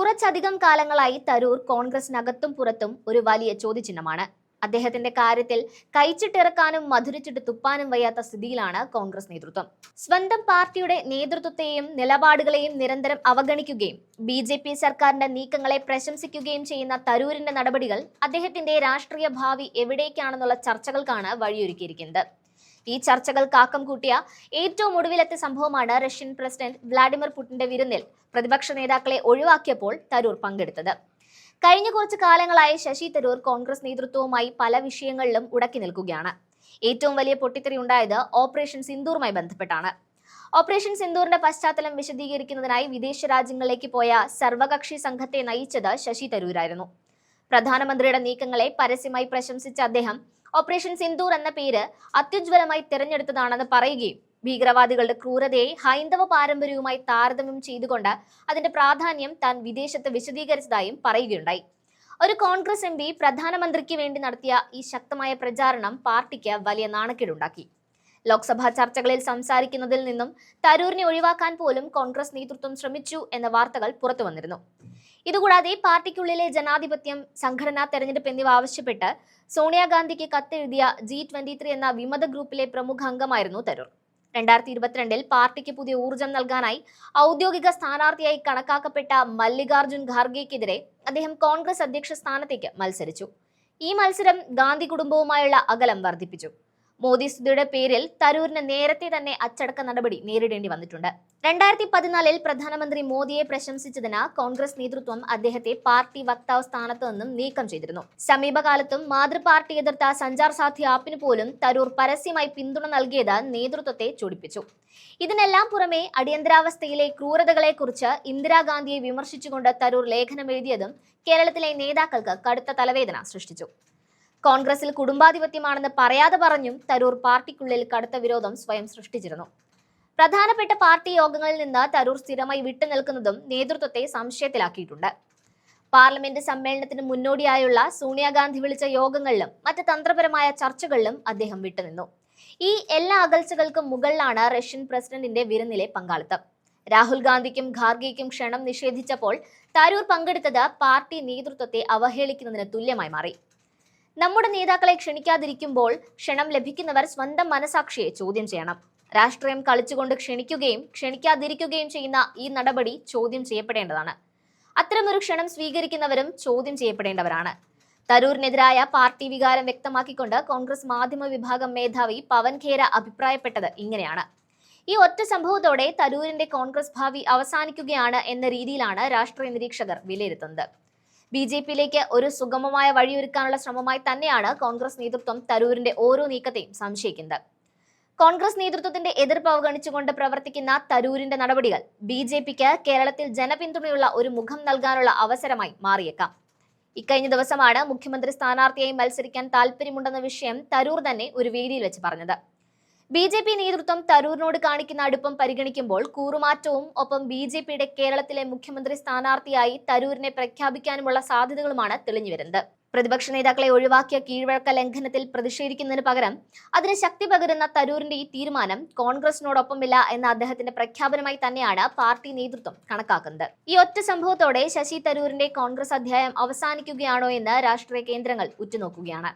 കുറച്ചധികം കാലങ്ങളായി തരൂർ കോൺഗ്രസിനകത്തും പുറത്തും ഒരു വലിയ ചോദ്യചിഹ്നമാണ്. അദ്ദേഹത്തിന്റെ കാര്യത്തിൽ കൈച്ചിട്ടിറക്കാനും മധുരിച്ചിട്ട് തുപ്പാനും വയ്യാത്ത സ്ഥിതിയിലാണ് കോൺഗ്രസ് നേതൃത്വം. സ്വന്തം പാർട്ടിയുടെ നേതൃത്വത്തെയും നിലപാടുകളെയും നിരന്തരം അവഗണിക്കുകയും ബി ജെ പി സർക്കാരിന്റെ നീക്കങ്ങളെ പ്രശംസിക്കുകയും ചെയ്യുന്ന തരൂരിന്റെ നടപടികൾ അദ്ദേഹത്തിന്റെ രാഷ്ട്രീയ ഭാവി എവിടേക്കാണെന്നുള്ള ചർച്ചകൾക്കാണ് വഴിയൊരുക്കിയിരിക്കുന്നത്. ഈ ചർച്ചകൾ കാക്കം കൂട്ടിയ ഏറ്റവും ഒടുവിലത്തെ സംഭവമാണ് റഷ്യൻ പ്രസിഡന്റ് വ്ളാഡിമിർ പുടിന്റെ വിരുന്നിൽ പ്രതിപക്ഷ നേതാക്കളെ ഒഴിവാക്കിയപ്പോൾ തരൂർ പങ്കെടുത്തത്. കഴിഞ്ഞ കുറച്ച് കാലങ്ങളായി ശശി തരൂർ കോൺഗ്രസ് നേതൃത്വവുമായി പല വിഷയങ്ങളിലും ഉടക്കി നിൽക്കുകയാണ്. ഏറ്റവും വലിയ പൊട്ടിത്തെറി ഉണ്ടായത് ഓപ്പറേഷൻ സിന്ദൂറുമായി ബന്ധപ്പെട്ടാണ്. ഓപ്പറേഷൻ സിന്ദൂറിന്റെ പശ്ചാത്തലം വിശദീകരിക്കുന്നതിനായി വിദേശ രാജ്യങ്ങളിലേക്ക് പോയ സർവകക്ഷി സംഘത്തെ നയിച്ചത് ശശി തരൂരായിരുന്നു. പ്രധാനമന്ത്രിയുടെ നീക്കങ്ങളെ പരസ്യമായി പ്രശംസിച്ച അദ്ദേഹം ഓപ്പറേഷൻ സിന്ദൂർ എന്ന പേര് അത്യുജ്വലമായി തിരഞ്ഞെടുത്തതാണെന്ന് പറയുകയും ഭീകരവാദികളുടെ ക്രൂരതയെ ഹൈന്ദവ പാരമ്പര്യവുമായി താരതമ്യം ചെയ്തുകൊണ്ട് അതിന്റെ പ്രാധാന്യം താൻ വിദേശത്ത് വിശദീകരിച്ചതായും പറയുകയുണ്ടായി. ഒരു കോൺഗ്രസ് എം പി പ്രധാനമന്ത്രിക്ക് വേണ്ടി നടത്തിയ ഈ ശക്തമായ പ്രചാരണം പാർട്ടിക്ക് വലിയ നാണക്കേടുണ്ടാക്കി. ലോക്സഭാ ചർച്ചകളിൽ സംസാരിക്കുന്നതിൽ നിന്നും തരൂരിനെ ഒഴിവാക്കാൻ പോലും കോൺഗ്രസ് നേതൃത്വം ശ്രമിച്ചു എന്ന വാർത്തകൾ പുറത്തു വന്നിരുന്നു ഇതുകൂടാതെ പാർട്ടിക്കുള്ളിലെ ജനാധിപത്യം സംഘടനാ തെരഞ്ഞെടുപ്പ് എന്നിവ ആവശ്യപ്പെട്ട് സോണിയാഗാന്ധിക്ക് കത്തെഴുതിയ ജി ട്വന്റി ത്രീ എന്ന വിമത ഗ്രൂപ്പിലെ പ്രമുഖ അംഗമായിരുന്നു തരൂർ. രണ്ടായിരത്തി ഇരുപത്തിരണ്ടിൽ പാർട്ടിക്ക് പുതിയ ഊർജം നൽകാനായി ഔദ്യോഗിക സ്ഥാനാർത്ഥിയായി കണക്കാക്കപ്പെട്ട മല്ലികാർജുൻ ഖാർഗെക്കെതിരെ അദ്ദേഹം കോൺഗ്രസ് അധ്യക്ഷ സ്ഥാനത്തേക്ക് മത്സരിച്ചു. ഈ മത്സരം ഗാന്ധി കുടുംബവുമായുള്ള അകലം വർദ്ധിപ്പിച്ചു. മോദി സ്ഥിതിയുടെ പേരിൽ തരൂരിന് നേരത്തെ തന്നെ അച്ചടക്ക നടപടി നേരിടേണ്ടി വന്നിട്ടുണ്ട്. രണ്ടായിരത്തി പതിനാലിൽ പ്രധാനമന്ത്രി മോദിയെ പ്രശംസിച്ചതിന് കോൺഗ്രസ് നേതൃത്വം അദ്ദേഹത്തെ പാർട്ടി വക്താവ് സ്ഥാനത്ത് നിന്നും നീക്കം ചെയ്തിരുന്നു. സമീപകാലത്തും മാതൃപാർട്ടി എതിർത്ത സഞ്ചാർ സാധ്യ ആപ്പിന് പോലും തരൂർ പരസ്യമായി പിന്തുണ നൽകിയത് നേതൃത്വത്തെ ചൊടിപ്പിച്ചു. ഇതിനെല്ലാം പുറമെ അടിയന്തരാവസ്ഥയിലെ ക്രൂരതകളെക്കുറിച്ച് ഇന്ദിരാഗാന്ധിയെ വിമർശിച്ചുകൊണ്ട് തരൂർ ലേഖനം എഴുതിയതും കേരളത്തിലെ നേതാക്കൾക്ക് കടുത്ത തലവേദന സൃഷ്ടിച്ചു. കോൺഗ്രസിൽ കുടുംബാധിപത്യമാണെന്ന് പറയാതെ പറഞ്ഞും തരൂർ പാർട്ടിക്കുള്ളിൽ കടുത്ത വിരോധം സ്വയം സൃഷ്ടിച്ചിരുന്നു. പ്രധാനപ്പെട്ട പാർട്ടി യോഗങ്ങളിൽ നിന്ന് തരൂർ സ്ഥിരമായി വിട്ടുനിൽക്കുന്നതും നേതൃത്വത്തെ സംശയത്തിലാക്കിയിട്ടുണ്ട്. പാർലമെന്റ് സമ്മേളനത്തിന് മുന്നോടിയായുള്ള സോണിയാഗാന്ധി വിളിച്ച യോഗങ്ങളിലും മറ്റ് തന്ത്രപരമായ ചർച്ചകളിലും അദ്ദേഹം വിട്ടുനിന്നു ഈ എല്ലാ അകൽച്ചകൾക്കും മുകളിലാണ് റഷ്യൻ പ്രസിഡന്റിന്റെ വിരുന്നിലെ പങ്കാളിത്തം. രാഹുൽ ഗാന്ധിക്കും ഖാർഗെയ്ക്കും ക്ഷണം നിഷേധിച്ചപ്പോൾ തരൂർ പങ്കെടുത്തത് പാർട്ടി നേതൃത്വത്തെ അവഹേളിക്കുന്നതിന് തുല്യമായി മാറി. നമ്മുടെ നേതാക്കളെ ക്ഷണിക്കാതിരിക്കുമ്പോൾ ക്ഷണം ലഭിക്കുന്നവർ സ്വന്തം മനസാക്ഷിയെ ചോദ്യം ചെയ്യണം. രാഷ്ട്രീയം കളിച്ചുകൊണ്ട് ക്ഷണിക്കുകയും ക്ഷണിക്കാതിരിക്കുകയും ചെയ്യുന്ന ഈ നടപടി ചോദ്യം ചെയ്യപ്പെടേണ്ടതാണ്. അത്തരമൊരു ക്ഷണം സ്വീകരിക്കുന്നവരും ചോദ്യം ചെയ്യപ്പെടേണ്ടവരാണ്. തരൂരിനെതിരായ പാർട്ടി വികാരം വ്യക്തമാക്കിക്കൊണ്ട് കോൺഗ്രസ് മാധ്യമ വിഭാഗം മേധാവി പവൻ ഖേര അഭിപ്രായപ്പെട്ടത് ഇങ്ങനെയാണ്. ഈ ഒറ്റ സംഭവത്തോടെ തരൂരിന്റെ കോൺഗ്രസ് ഭാവി അവസാനിക്കുകയാണ് എന്ന രീതിയിലാണ് രാഷ്ട്രീയ നിരീക്ഷകർ വിലയിരുത്തുന്നത്. ബി ജെ പിയിലേക്ക് ഒരു സുഗമമായ വഴിയൊരുക്കാനുള്ള ശ്രമമായി തന്നെയാണ് കോൺഗ്രസ് നേതൃത്വം തരൂരിന്റെ ഓരോ നീക്കത്തെയും സംശയിക്കുന്നത്. കോൺഗ്രസ് നേതൃത്വത്തിന്റെ എതിർപ്പ് അവഗണിച്ചുകൊണ്ട് പ്രവർത്തിക്കുന്ന തരൂരിന്റെ നടപടികൾ ബി ജെ പിക്ക് കേരളത്തിൽ ജനപിന്തുണയുള്ള ഒരു മുഖം നൽകാനുള്ള അവസരമായി മാറിയേക്കാം. ഇക്കഴിഞ്ഞ ദിവസമാണ് മുഖ്യമന്ത്രി സ്ഥാനാർത്ഥിയായി മത്സരിക്കാൻ താല്പര്യമുണ്ടെന്ന വിഷയം തരൂർ തന്നെ ഒരു വേദിയിൽ വെച്ച് പറഞ്ഞത്. ബി ജെ പി നേതൃത്വം തരൂരിനോട് കാണിക്കുന്ന അടുപ്പം പരിഗണിക്കുമ്പോൾ കൂറുമാറ്റവും ഒപ്പം ബി ജെ പിയുടെ കേരളത്തിലെ മുഖ്യമന്ത്രി സ്ഥാനാർത്ഥിയായി തരൂരിനെ പ്രഖ്യാപിക്കാനുമുള്ള സാധ്യതകളുമാണ് തെളിഞ്ഞുവരുന്നത് പ്രതിപക്ഷ നേതാക്കളെ ഒഴിവാക്കിയ കീഴ്വഴക്ക ലംഘനത്തിൽ പ്രതിഷേധിക്കുന്നതിന് പകരം അതിന് ശക്തി പകരുന്ന തരൂരിന്റെ ഈ തീരുമാനം കോൺഗ്രസിനോടൊപ്പമില്ല എന്ന അദ്ദേഹത്തിന്റെ പ്രഖ്യാപനമായി തന്നെയാണ് പാർട്ടി നേതൃത്വം കണക്കാക്കുന്നത്. ഈ ഒറ്റ സംഭവത്തോടെ ശശി തരൂരിന്റെ കോൺഗ്രസ് അധ്യായം അവസാനിക്കുകയാണോ എന്ന് രാഷ്ട്രീയ കേന്ദ്രങ്ങൾ ഉറ്റുനോക്കുകയാണ്.